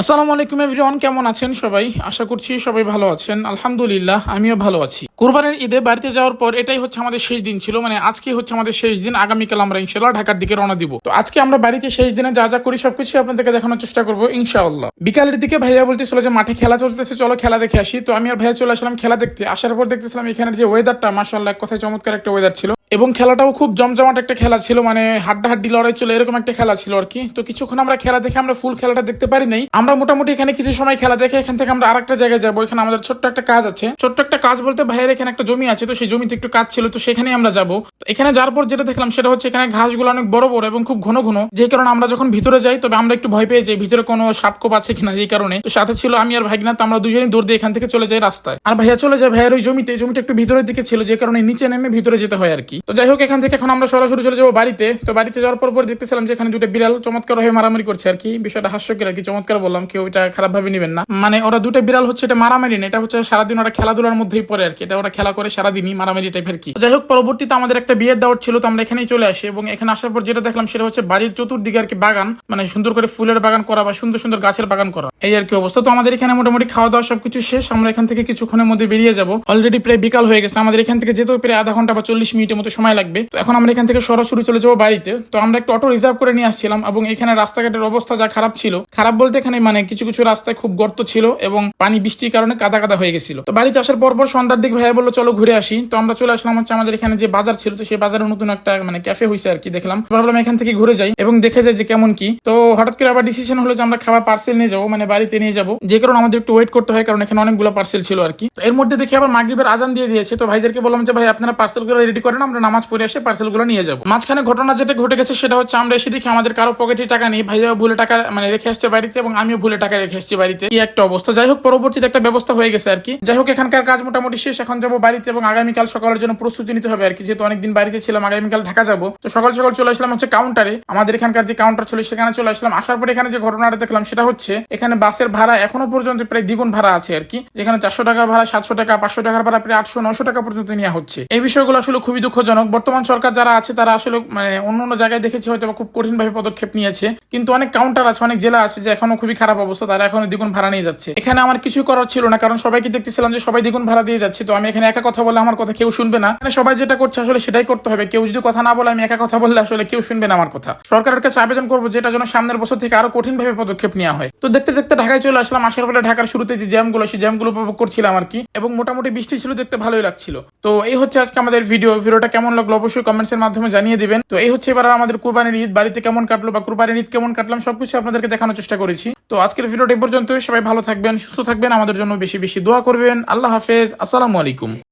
আসসালামু আলাইকুম এভরিওয়ান, কেমন আছেন সবাই? আশা করছি সবাই ভালো আছেন। আলহামদুলিল্লাহ, আমিও ভালো আছি। কোরবানির ঈদে বাড়িতে যাওয়ার পর এটাই হচ্ছে আমাদের শেষ দিন ছিল। মানে আজকে হচ্ছে আমাদের শেষ দিন। আগামীকাল আমরা ইনশাল্লাহ ঢাকার দিকে রওনা দিব। তো আজকে আমরা বাড়িতে শেষ দিনে যা যা করি সবকিছু আপনাদেরকে দেখানোর চেষ্টা করব ইনশাআল্লাহ। বিকালের দিকে ভাইয়া বলতেছিল যে মাঠে খেলা চলতেছে, চলো খেলা দেখে আসি। তো আমি আর ভাইয়া চলে আসলাম খেলা দেখতে। আসার পর দেখতেছিলাম এখানের যে ওয়েদারটা মাসাল্লাহ কথায় চমৎকার একটা ওয়েদার ছিল। এবং খেলাটাও খুব জমজমাট একটা খেলা ছিল। মানে হাড্ডাহাড্ডি, লড়াই চলে এরকম একটা খেলা ছিল আর কি। তো কিছুক্ষণ আমরা খেলা দেখে আমরা ফুল খেলাটা দেখতে পারি নাই। আমরা মোটামুটি এখানে কিছু সময় খেলা দেখে এখান থেকে আমরা আরেকটা জায়গায় যাব। এখানে আমাদের ছোট্ট একটা কাজ আছে। ছোট্ট একটা কাজ বলতে ভাইয়ের এখানে একটা জমি আছে, তো সেই জমিতে একটু কাজ ছিল, তো সেখানে আমরা যাব। তো এখানে যাওয়ার পর যেটা দেখলাম সেটা হচ্ছে এখানে ঘাসগুলো অনেক বড় বড় এবং খুব ঘন ঘন। যে কারণে আমরা যখন ভিতরে যাই, তবে আমরা একটু ভয় পেয়ে যাই, ভিতরে কোনো সাপকোপ আছে কিনা এই কারণে। তো সাথে ছিল আমি আর ভাইগনা তো আমরা দুজনেই দৌড় দিয়ে এখান থেকে চলে যাই রাস্তায়। আর ভাইয়া চলে যায় ভাইয়ের ওই জমিতে, জমিটা একটু ভিতরের দিকে ছিল, যে কারণে নিচে নেমে ভিতরে যেতে হয় আর কি তো যাই হোক, এখান থেকে এখন আমরা সরাসরি চলে যাব বাড়িতে। তো বাড়িতে যাওয়ার পর পর দেখতেছিলাম যে এখানে দুটো বিড়াল চমৎকার হয়ে মারামারি করছে আর কি বিষয়টা হাস্যকর আর কি চমৎকার বললাম, কেউ এটা খারাপ ভাবে নেবেন না। মানে ওরা দুটো বিড়াল হচ্ছে এটা মারামারি না, এটা হচ্ছে সারাদিন ওরা খেলাধুলার মধ্যেই পড়ে আর কি এটা ওরা খেলা করে সারাদিনই মারামারি টাইপের কি? যাই হোক, পরবর্তীতে আমাদের একটা বিয়ের দাওয়াত ছিল তো আমরা এখানেই চলে আসি এবং এখানে আসার পর যেটা দেখলাম সেটা হচ্ছে বাড়ির চতুর্দিকে আর কি বাগান মানে সুন্দর করে ফুলের বাগান করা বা সুন্দর সুন্দর গাছের বাগান করা। এই আর কি অবস্থা। তো আমাদের এখানে মোটামুটি খাওয়া দাওয়া সবকিছু শেষ। আমরা এখান থেকে কিছুক্ষণের মধ্যে বেরিয়ে যাব। অলরেডি প্রায় বিকাল হয়ে গেছে। আমাদের এখান থেকে যেতেও প্রায় আধা ঘণ্টা বা চল্লিশ মিনিটের মতো সময় লাগবে। তো এখন আমরা এখান থেকে সরাসরি চলে যাব বাড়িতে। তো আমরা একটা অটো রিজার্ভ করে নিয়ে আসছিলাম এবং এখানে রাস্তাঘাটের অবস্থা যা খারাপ ছিল, খারাপ বলতে এখানে মানে কিছু কিছু রাস্তায় খুব গর্ত ছিল এবং পানি, বৃষ্টির কারণে কাদা কাদা হয়ে গেছিল। তো বাড়িতে আসার পর পর সন্ধ্যার দিক ভাইয়া বলল, চলো ঘুরে আসি। তো আমরা চলে আসলাম হচ্ছে আমাদের এখানে যে বাজার ছিল, তো সেই বাজারে নতুন একটা মানে ক্যাফে হয়েছে আর কি দেখলাম। ভাবলাম এখান থেকে ঘুরে যাই এবং দেখে যাই যে কেমন কি। তো হঠাৎ করে আবার ডিসিশন হলো যে আমরা খাবার পার্সেল নিয়ে যাব মানে বাড়িতে নিয়ে যাব। যে কারণে আমাদের একটু ওয়েট করতে হয়, কারণ এখানে অনেকগুলো পার্সেল ছিল আর কি। এর মধ্যে দেখি আবার মাগরিবের আজান দিয়ে দিয়েছে। তো ভাইদেরকে বললাম যে, ভাই, আপনারা পার্সেলগুলো রেডি করেন, আমরা নামাজ পড়ে এসে পার্সেলগুলো নিয়ে যাব। মাঝখানে ঘটনা যেটা ঘটে গেছে, সেটা হচ্ছে আমরা এসে দেখি আমাদের কারও পকেটে টাকা নেই। ভাইয়া ভুলে টাকা মানে রেখে আসছে বাড়িতে এবং আমিও ভুলে টাকা রেখে আসছি বাড়িতে। কি একটা অবস্থা। যাই হোক, পরবর্তীতে একটা ব্যবস্থা হয়ে গেছে আর কি। যাই হোক, এখানকার কাজ মোটামুটি শেষ। এখন যাব বাড়িতে এবং আগামীকাল সকালের জন্য প্রস্তুতি নিতে হবে আর কি। যেহেতু অনেকদিন বাড়িতে ছিলাম, আগামীকাল ঢাকা যাব। তো সকাল সকাল চলে আসলাম হচ্ছে কাউন্টারে আমাদের এখানকার যে কাউন্টার ছিল, সেখানে চলে আসলাম। আসার পর এখানে যে ঘটনাটা দেখলাম, সেটা হচ্ছে এখানে বাসের ভাড়া এখনও পর্যন্ত প্রায় দ্বিগুণ ভাড়া আছে আর কি। যেখানে চারশো টাকার ভাড়া, সাতশো টাকা, পাঁচশো টাকার ভাড়া, প্রায় আটশো, নশো টাকা পর্যন্ত নেওয়া হচ্ছে। এই বিষয়গুলো আসলে খুবই দুঃখজনক। বর্তমান সরকার যারা আছে, তারা আসলে মানে অন্য অন্য জায়গায় দেখেছি, হয়তো খুব কঠিন ভাবে পদক্ষেপ নিয়েছে। কিন্তু অনেক কাউন্টার আছে, অনেক জেলা আছে, যে এখনও খুবই খারাপ অবস্থা, তারা এখনও দ্বিগুণ ভাড়া নিয়ে যাচ্ছে। এখানে আমার কিছু করার ছিল না, কারণ সবাইকে দেখতেছিলাম যে সবাই দ্বিগুণ ভাড়া দিয়ে যাচ্ছে। তো আমি এখানে একা কথা বলে আমার কথা কেউ শুনবে না। এখানে সবাই যেটা করছে আসলে সেটাই করতে হবে। কেউ যদি কথা না বলে আমি একা কথা বললে আসলে কেউ শুনবে না আমার কথা। সরকারের কাছে আবেদন করব যেটা যেন সামনের বছর থেকে আরও কঠিন ভাবে পদক্ষেপ নেওয়া হয়। তো দেখতে দেখতে ঢাকায় চলে আসলাম। আসার পরে ঢাকার শুরুতে যে জ্যামগুলো, সেই জ্যামগুলো উপভোগ করছিলাম আর কি। এবং মোটামুটি বৃষ্টি ছিল, দেখতে ভালোই লাগছিল। তো এই হচ্ছে আজকে আমাদের ভিডিও। ভিডিওটা কেমন লাগল অবশ্যই কমেন্টস এর মাধ্যমে জানিয়ে দিবেন। তো এই হচ্ছে এবার আমাদের কুরবানির ঈদ। বাড়িতে কেমন কাটলো বা কুরবানির ঈদ কেমন কাটলাম সবকিছু আপনাদেরকে দেখানোর চেষ্টা করেছি। তো আজকের ভিডিওটা পর্যন্ত সবাই ভালো থাকবেন, সুস্থ থাকবেন। আমাদের জন্য বেশি বেশি দোয়া করবেন। আল্লাহ হাফেজ। আসসালামু আলাইকুম। алейкум.